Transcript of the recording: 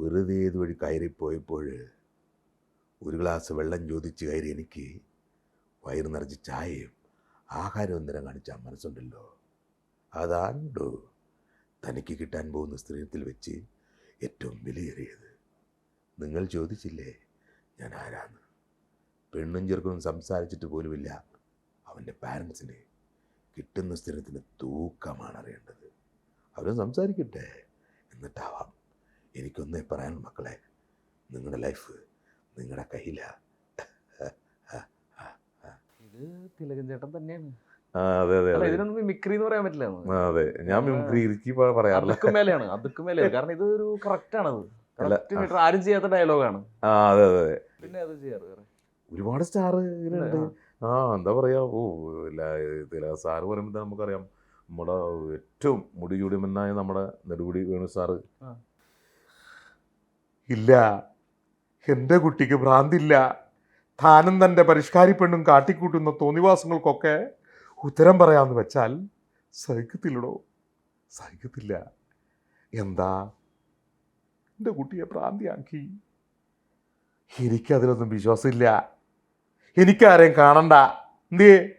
വെറുതെ ഇതുവഴി കയറിപ്പോയപ്പോൾ ഒരു ഗ്ലാസ് വെള്ളം ചോദിച്ച് കയറി എനിക്ക് വയറ് നിറച്ച് ചായയും ആഹാരവും തരം കാണിച്ച മനസ്സുണ്ടല്ലോ അതാണ്ടോ തനിക്ക് കിട്ടാൻ പോകുന്ന സ്ത്രീത്തിൽ വെച്ച് ഏറ്റവും വിലയേറിയത്? നിങ്ങൾ ചോദിച്ചില്ലേ ഞാൻ ആരാന്ന്? പെണ്ണും ചെറുക്കനും സംസാരിച്ചിട്ട് പോലുമില്ല. അവന്റെ പാരൻസിന് കിട്ടുന്ന സ്ഥിരത്തിന് തൂക്കമാണ് അറിയേണ്ടത്. അവരും സംസാരിക്കട്ടെ. എന്നിട്ടാവാം. എനിക്കൊന്നേ പറയാൻ മക്കളെ നിങ്ങളുടെ ലൈഫ് നിങ്ങളുടെ കയ്യിലാണ് ഇത് തിലകൻ ചേട്ടൻ തന്നെയാണ്. അതെ അതെ ഇതിനൊന്നും മിമിക്രി എന്ന് പറയാൻ പറ്റില്ല അതെ. ഞാൻ മിമിക്രി പറയാറില്ല. അതുക്കും മേലെയാണ് അതുക്കും മേലെയാണ്. കാരണം ഇത് ഒരു കറക്റ്റ് ആണത്. മീറ്റർ ആരും ചെയ്യാത്ത ഡയലോഗാണ് ആ അതെ അതെ പിന്നെ അത് ചെയ്യാറ് ഒരുപാട് സ്റ്റാർ ഇതിലുണ്ട് ആ. എന്താ പറയാ? ഓ ഇല്ല സാറ് പറയുമ്പോൾ നമുക്കറിയാം? നമ്മുടെ ഏറ്റവും മുടി ചൂടിമെന്നായ നമ്മുടെ നെടുമുടി വേണു സാറ്. ഇല്ല. എന്റെ കുട്ടിക്ക് ഭ്രാന്തില്ല. താനും തന്റെ പരിഷ്കാരി പെണ്ണും കാട്ടിക്കൂട്ടുന്ന തോന്നിവാസങ്ങൾക്കൊക്കെ ഉത്തരം പറയാമെന്ന് വെച്ചാൽ സഹിക്കത്തില്ലടോ. സഹിക്കത്തില്ല. എന്താ? എന്റെ കുട്ടിയെ ഭ്രാന്തിയാക്കി. എനിക്കതിലൊന്നും വിശ്വാസമില്ല. എനിക്കാരെയും കാണണ്ട. എന്തേ